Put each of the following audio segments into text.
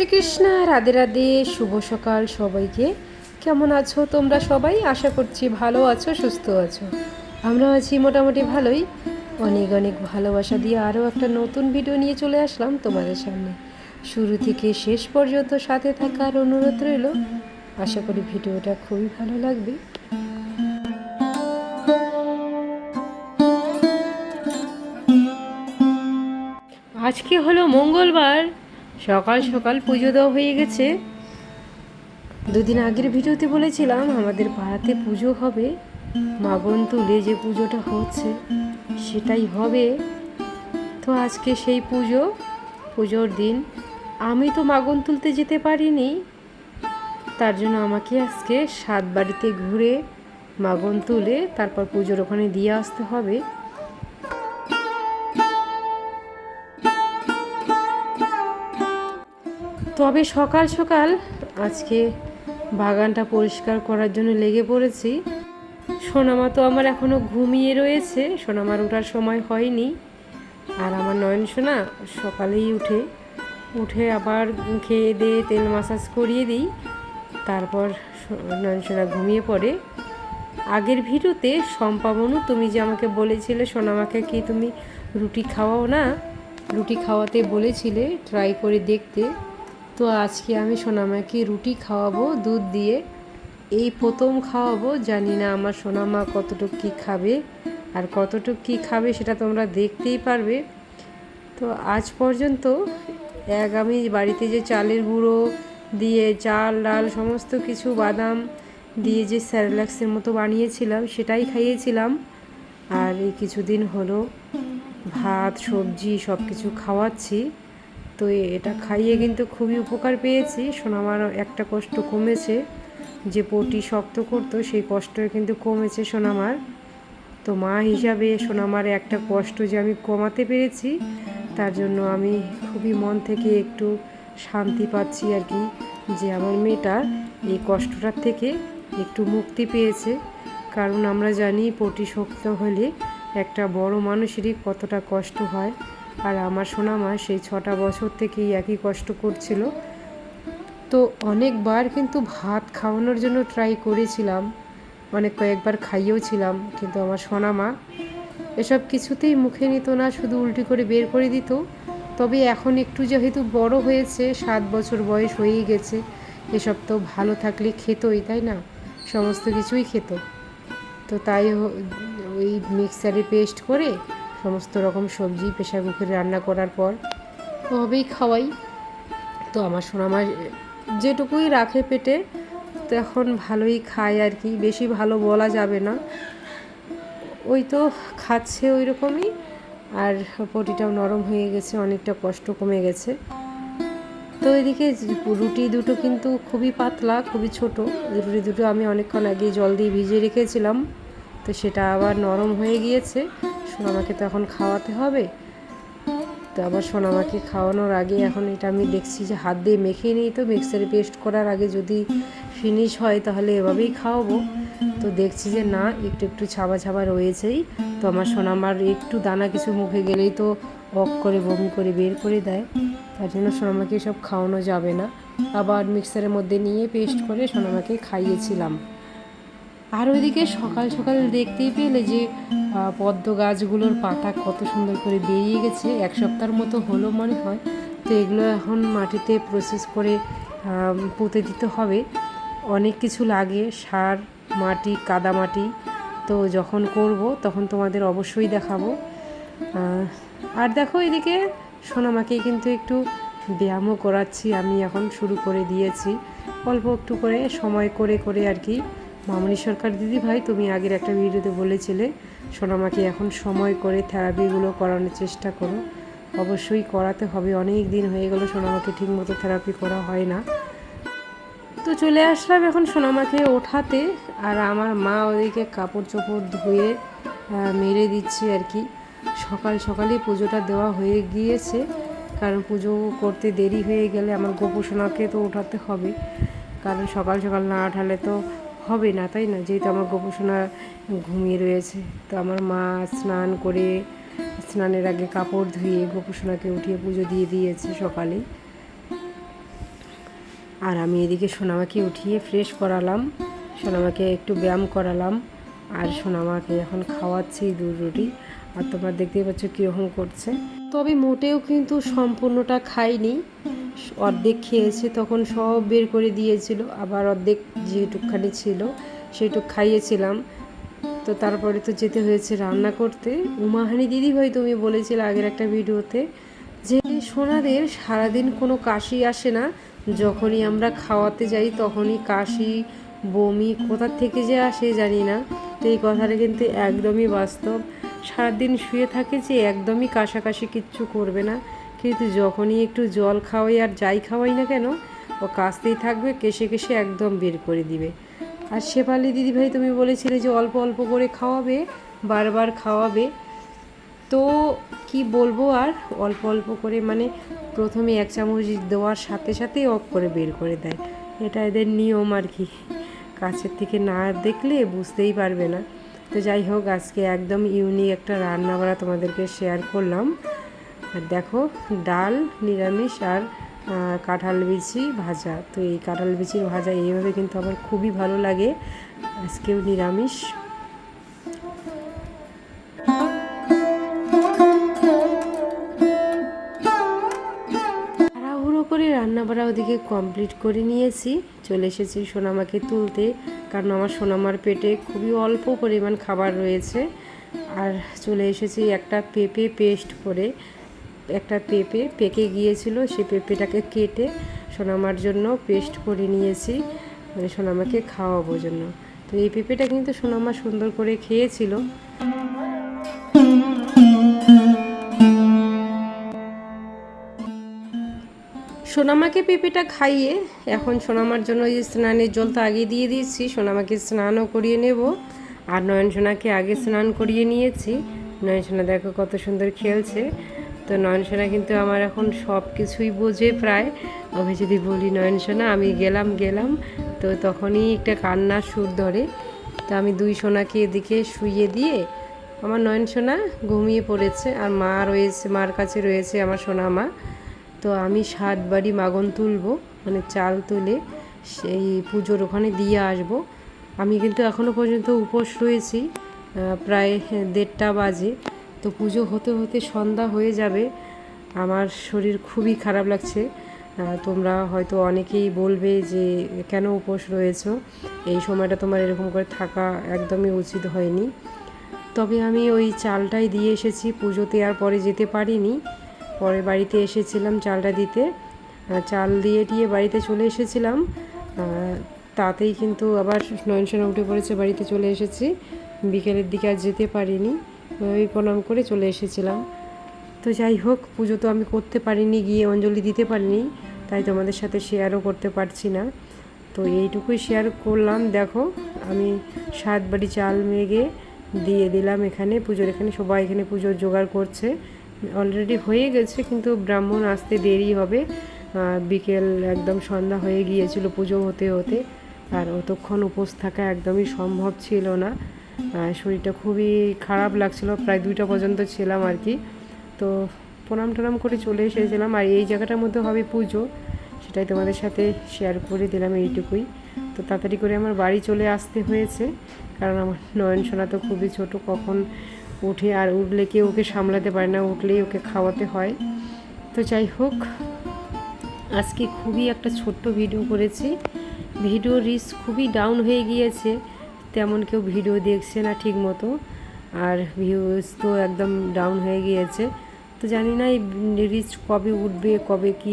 শ্রীকৃষ্ণ, রাধে রাধে, শুভ সকাল সবাইকে। কেমন আছো তোমরা সবাই? আশা করছি ভালো আছো, সুস্থ আছো। আমরা আছি মোটামুটি ভালোই। অনেক অনেক ভালোবাসা দিয়ে আরও একটা নতুন ভিডিও নিয়ে চলে আসলাম তোমাদের সামনে। শুরু থেকে শেষ পর্যন্ত সাথে থাকার অনুরোধ রইল। আশা করি ভিডিওটা খুবই ভালো লাগবে। আজকে হলো মঙ্গলবার। সকাল সকাল পুজো দেওয়া হয়ে গেছে। দুদিন আগের ভিডিওতে বলেছিলাম, আমাদের পাড়াতে পুজো হবে। মাগন তুলে যে পুজোটা হচ্ছে, সেটাই হবে। তো আজকে সেই পুজো, পুজোর দিন। আমি তো মাগন তুলতে যেতে পারিনি। তার জন্য আমাকে আজকে সাত বাড়িতে ঘুরে মাগন তুলে তারপর পুজোর ওখানে দিয়ে আসতে হবে। তবে সকাল সকাল আজকে বাগানটা পরিষ্কার করার জন্য লেগে পড়েছি। সোনামা তো আমার এখনও ঘুমিয়ে রয়েছে। সোনামার ওঠার সময় হয়নি। আর আমার নয়ন সোনা সকালেই উঠে উঠে আবার খেয়ে দিয়ে তেল মাসাজ করিয়ে দিই। তারপর নয়ন সোনা ঘুমিয়ে পড়ে। আগের ভিডিওতে সম্পাবনু তুমি যে আমাকে বলেছিলে সোনামাকে কি তুমি রুটি খাওয়াও না? রুটি খাওয়াতে বলেছিলে ট্রাই করে দেখতে। তো আজকে আমি সোনামাকে রুটি খাওয়াবো, দুধ দিয়ে। এই প্রথম খাওয়াবো, জানি না আমার সোনামা কতটুকু কী খাবে আর কতটুকু কী খাবে সেটা তোমরা দেখতেই পারবে। তো আজ পর্যন্ত এক আমি বাড়িতে যে চালের গুঁড়ো দিয়ে, চাল, ডাল, সমস্ত কিছু বাদাম দিয়ে যে স্যারেলাক্সের মতো বানিয়েছিলাম, সেটাই খাইয়েছিলাম। আর এই কিছুদিন হলো ভাত, সবজি সব কিছু খাওয়াচ্ছি। তো এটা খাইয়ে কিন্তু খুবই উপকার পেয়েছি। সোনামার একটা কষ্ট কমেছে যে পটি শক্ত করতো, সেই কষ্ট কিন্তু কমেছে সোনামার। তো মা হিসাবে সোনামার একটা কষ্ট যে আমি কমাতে পেরেছি, তার জন্য আমি খুবই মন থেকে একটু শান্তি পাচ্ছি আর কি যে আমার মেয়েটা এই কষ্টটার থেকে একটু মুক্তি পেয়েছে। কারণ আমরা জানি পটি শক্ত হলে একটা বড় মানুষেরই কতটা কষ্ট হয়। আর আমার সোনামা সেই ছটা বছর থেকেই একই কষ্ট করছিল। তো অনেকবার কিন্তু ভাত খাওয়ানোর জন্য ট্রাই করেছিলাম অনেক কয়েকবার খাইয়েও ছিলাম, কিন্তু আমার সোনামা এসব কিছুতেই মুখে নিত না, শুধু উল্টি করে বের করে দিত। তবে এখন একটু যেহেতু বড় হয়েছে, সাত বছর বয়স হয়েই গেছে, এসব তো ভালো থাকলে খেতই, তাই না? সমস্ত কিছুই খেত। তো তাই ওই মিক্সারে পেস্ট করে সমস্ত রকম সবজি প্রেশার কুকারে রান্না করার পর ওভাবেই খাওয়াই। তো আমার সোনামা যেটুকুই রাখে পেটে তো এখন ভালোই খায় আর কি, বেশি ভালো বলা যাবে না। ওই তো খাচ্ছে ওই রকমই আর পটিটাও নরম হয়ে গেছে, অনেকটা কষ্ট কমে গেছে। তো এদিকে রুটি দুটো কিন্তু খুবই পাতলা, খুবই ছোট। রুটি দুটো আমি অনেকক্ষণ আগে জল দিয়ে ভিজিয়ে রেখেছিলাম, তো সেটা আবার নরম হয়ে গিয়েছে। সোনামাকে তো এখন খাওয়াতে হবে। তো আবার সোনামাকে খাওয়ানোর আগে এখন এটা আমি দেখছি যে হাত দিয়ে মেখে নিই তো, মিক্সারে পেস্ট করার আগে যদি ফিনিশ হয় তাহলে এভাবেই খাওয়াবো। তো দেখছি যে না, একটু একটু ছাবা ছাবা রয়েছেই। তো আমার সোনামার একটু দানা কিছু মুখে গেলেই তো অক করে, বমি করে বের করে দেয়। তার জন্য সোনামাকে সব খাওয়ানো যাবে না। আবার মিক্সারের মধ্যে নিয়ে পেস্ট করে সোনামাকে খাইয়েছিলাম। আর ওইদিকে সকাল সকাল দেখতেই পেলে যে পদ্ম গাছগুলোর পাতা কত সুন্দর করে বেরিয়ে গেছে। এক সপ্তাহের মতো হলো মনে হয়। তো এগুলো এখন মাটিতে প্রসেস করে পুঁতে দিতে হবে। অনেক কিছু লাগে, সার, মাটি, কাদা মাটি। তো যখন করব তখন তোমাদের অবশ্যই দেখাবো। আর দেখো এদিকে সোনামাকে কিন্তু একটু ব্যায়ামও করাচ্ছি। আমি এখন শুরু করে দিয়েছি। অল্প একটু করে সময় করে করে আর কি মামনি সরকার, দিদি ভাই, তুমি আগের একটা ভিডিওতে বলেছিলে, সোনামাকে এখন সময় করে থেরাপিগুলো করানোর চেষ্টা করো। অবশ্যই করাতে হবে, অনেক দিন হয়ে গেল সোনামাকে ঠিকমতো থেরাপি করা হয় না। তো চলে আসলাম এখন সোনামাকে ওঠাতে, আর আমার মা ওদেরকে কাপড় চোপড় ধুয়ে মেরে দিচ্ছে আর কি। সকাল সকালে পুজোটা দেওয়া হয়ে গিয়েছে, কারণ পুজো করতে দেরি হয়ে গেলে আমার গোপোষণাকে তো ওঠাতে হবে। কারণ সকাল সকাল না ওঠালে তো হবে না, তাই না? যেহেতু আমার গোপসোনা ঘুমিয়ে রয়েছে, তো আমার মা স্নান করে স্নানের আগে কাপড় ধুয়ে গোপসোনাকে উঠিয়ে পুজো দিয়ে দিয়েছে সকালে। আর আমি এদিকে সোনামাকে উঠিয়ে ফ্রেশ করালাম, সোনামাকে একটু ব্যায়াম করালাম। আর সোনামাকে এখন খাওয়াচ্ছি দুধ রুটি। আর তোমরা দেখতেই পাচ্ছ কীরকম করছে। তবে মোটেও কিন্তু সম্পূর্ণটা খাইনি। অর্ধেক খেয়েছে, তখন সব বের করে দিয়েছিল। আবার অর্ধেক যেটুকখানি ছিল, সেটুক খাইয়েছিলাম। তো তারপরে তো যেতে হয়েছে রান্না করতে। উমাহানি দিদি ভাই তুমি বলেছিলে আগের একটা ভিডিওতে যে সোনাদের সারাদিন কোনো কাশি আসে না। যখনই আমরা খাওয়াতে যাই তখনই কাশি বমি কোথার থেকে যে আসে জানি না, তো এই কথাটা কিন্তু একদমই বাস্তব। সারাদিন শুয়ে থাকে যে একদমই কাশাকাশি কিচ্ছু করবে না, কিন্তু যখনই একটু জল খাওয়াই আর যাই খাওয়াই না কেন, ও কাশতেই থাকবে কেসে কেসে একদম বের করে দিবে। আর শেফালি দিদিভাই তুমি বলেছিলে যে অল্প অল্প করে খাওয়াবে, বারবার খাওয়াবে। তো কি বলব আর, অল্প অল্প করে মানে প্রথমে এক চামচ দেওয়ার সাথে সাথেই অফ করে বের করে দেয়। এটা এদের নিয়ম আর কি। কাছের থেকে না দেখলে বুঝতেই পারবে না। তো যাই হোক, আজকে একদম ইউনিক একটা রান্না করা তোমাদেরকে শেয়ার করলাম। আর দেখো, ডাল, নিরামিষ আর কাঁঠাল বিচি ভাজা। তো এই কাঁঠাল বিচির ভাজা এইভাবে কিন্তু আমার খুবই ভালো লাগে। আজকেও নিরামিষ। রান্নাবাড়া ওদিকে কমপ্লিট করে নিয়েছি। চলে এসেছি সোনামাকে তুলতে, কারণ আমার সোনামার পেটে খুবই অল্প পরিমাণ খাবার রয়েছে। আর চলে এসেছি একটা পেঁপে পেস্ট করে। একটা পেঁপে পেকে গিয়েছিল, সে পেঁপেটাকে কেটে সোনামার জন্য পেস্ট করে নিয়েছি। মানে সোনামাকে খাওয়াবো জন্য। তো এই পেঁপেটা কিন্তু সোনামা সুন্দর করে খেয়েছিল। সোনামাকে পেঁপেটা খাইয়ে এখন সোনামার জন্য এই স্নানের জল তো আগে দিয়ে দিয়েছি। সোনামাকে স্নানও করিয়ে নেব। আর নয়ন সোনাকে আগে স্নান করিয়ে নিয়েছি। নয়ন সোনা দেখো কত সুন্দর খেলছে। তো নয়ন সোনা কিন্তু আমার এখন সব কিছুই বোঝে প্রায়। আমি যদি বলি নয়ন সোনা আমি গেলাম গেলাম। তো তখনই একটা কান্নার সুর ধরে। তো আমি দুই সোনাকে এদিকে শুইয়ে দিয়ে আমার নয়ন সোনা ঘুমিয়ে পড়েছে। আর মা রয়েছে, মার কাছে রয়েছে আমার সোনা মা তো আমি সাত বাড়ি মাগন তুলবো মানে চাল তুলে সেই পুজোর ওখানে দিয়ে আসব। আমি কিন্তু এখনও পর্যন্ত উপোস রয়েছি প্রায় দেড়টা বাজে। তো পুজো হতে হতে সন্ধ্যা হয়ে যাবে, আমার শরীর খুবই খারাপ লাগছে। তোমরা হয়তো অনেকেই বলবে যে কেন উপোস রয়েছো? এই সময়টা তোমার এরকম করে থাকা একদমই উচিত হয়নি। তবে আমি ওই চালটাই দিয়ে এসেছি, পুজোতে আর পরে যেতে পারিনি। পরে বাড়িতে এসেছিলাম চালটা দিতে। চাল দিয়ে দিয়ে বাড়িতে চলে এসেছিলাম। তাতেই কিন্তু আবার নয়ন সোনা উঠে পড়েছে, বাড়িতে চলে এসেছি। বিকেলের দিকে আর যেতে পারিনি, ওই প্রণাম করে চলে এসেছিলাম। তো যাই হোক, পুজো তো আমি করতে পারিনি, গিয়ে অঞ্জলি দিতে পারিনি, তাই তোমাদের সাথে শেয়ারও করতে পারছি না। তো এইটুকুই শেয়ার করলাম। দেখো, আমি সাত বাড়ি চাল মেঘে দিয়ে দিলাম এখানে, পুজোর এখানে সবাই এখানে পুজোর জোগাড় করছে। অলরেডি হয়ে গেছে, কিন্তু ব্রাহ্মণ আসতে দেরি হবে। বিকেল একদম সন্ধ্যা হয়ে গিয়েছিল পুজো হতে হতে, আর অতক্ষণ উপোস থাকা একদমই সম্ভব ছিল না। শরীরটা খুবই খারাপ লাগছিল, প্রায় দুইটা পর্যন্ত ছিলাম আর কি। তো প্রণাম টনাম করে চলে এসেছিলাম, আর এই জায়গাটার মধ্যে হবে পুজো, সেটাই তোমাদের সাথে শেয়ার করে দিলাম এইটুকুই। তো তাড়াতাড়ি করে আমার বাড়ি চলে আসতে হয়েছে, কারণ আমার নয়ন সোনা তো খুবই ছোট, কখন উঠে আর উঠলে কেউ ওকে সামলাতে পারে না, উঠলেই ওকে খাওয়াতে হয়। তো যাই হোক, আজকে খুবই একটা ছোট্ট ভিডিও করেছি। ভিডিও রিচ খুবই ডাউন হয়ে গিয়েছে, তেমন কেউ ভিডিও দেখছে না ঠিক মতো আর ভিউজ তো একদম ডাউন হয়ে গিয়েছে। তো জানি না এই রিচ কবে উঠবে, কবে কি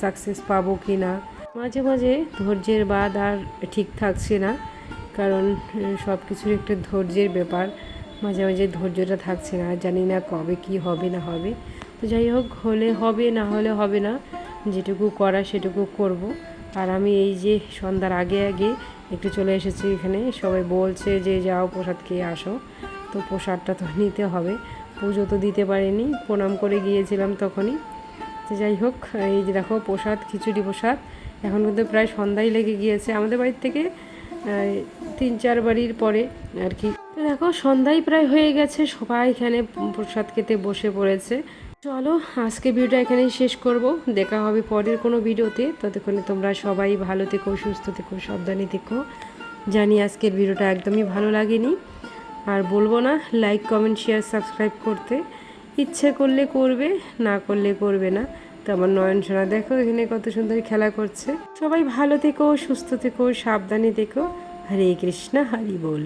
সাকসেস পাবো কি না। মাঝে মাঝে ধৈর্যের বাদ আর ঠিক থাকছে না, কারণ সব কিছুর একটা ধৈর্যের ব্যাপার। মাঝে মাঝে ধৈর্যটা থাকছে না জানি না কবে কি হবে না হবে। তো যাই হোক, হলে হবে, না হলে হবে না, যেটুকু করা সেটুকু করব। আর আমি এই যে সন্ধ্যার আগে আগে একটু চলে এসেছি এখানে, সবাই বলছে যে যাও প্রসাদ খেয়ে আসো। তো প্রসাদটা তো নিতে হবে, পুজো তো দিতে পারিনি, প্রণাম করে গিয়েছিলাম তখনই। তো যাই হোক, এই যে দেখো প্রসাদ, খিচুড়ি প্রসাদ, এখন কিন্তু প্রায় সন্ধ্যায় লেগে গিয়েছে আমাদের বাড়ির থেকে তিন চার বাড়ির পরে আর কি। দেখো, সন্ধ্যায় প্রায় হয়ে গেছে, সবাই এখানে প্রসাদ খেতে বসে পড়েছে। চলো, আজকে ভিডিওটা এখানেই শেষ করব। দেখা হবে পরের কোনো ভিডিওতে। ততক্ষণে তোমরা সবাই ভালো থেকো, সুস্থ থেকো, সাবধানে থেকো। জানি আজকের ভিডিওটা একদমই ভালো লাগেনি। আর বলব না লাইক কমেন্ট শেয়ার সাবস্ক্রাইব করতে। ইচ্ছে করলে করবে, না করলে করবে না। তো আমার নয়ন সোনা, দেখো এখানে কত সুন্দর খেলা করছে। সবাই ভালো থেকো, সুস্থ থেকো, সাবধানে থেকো। হরে কৃষ্ণ, হরি বল।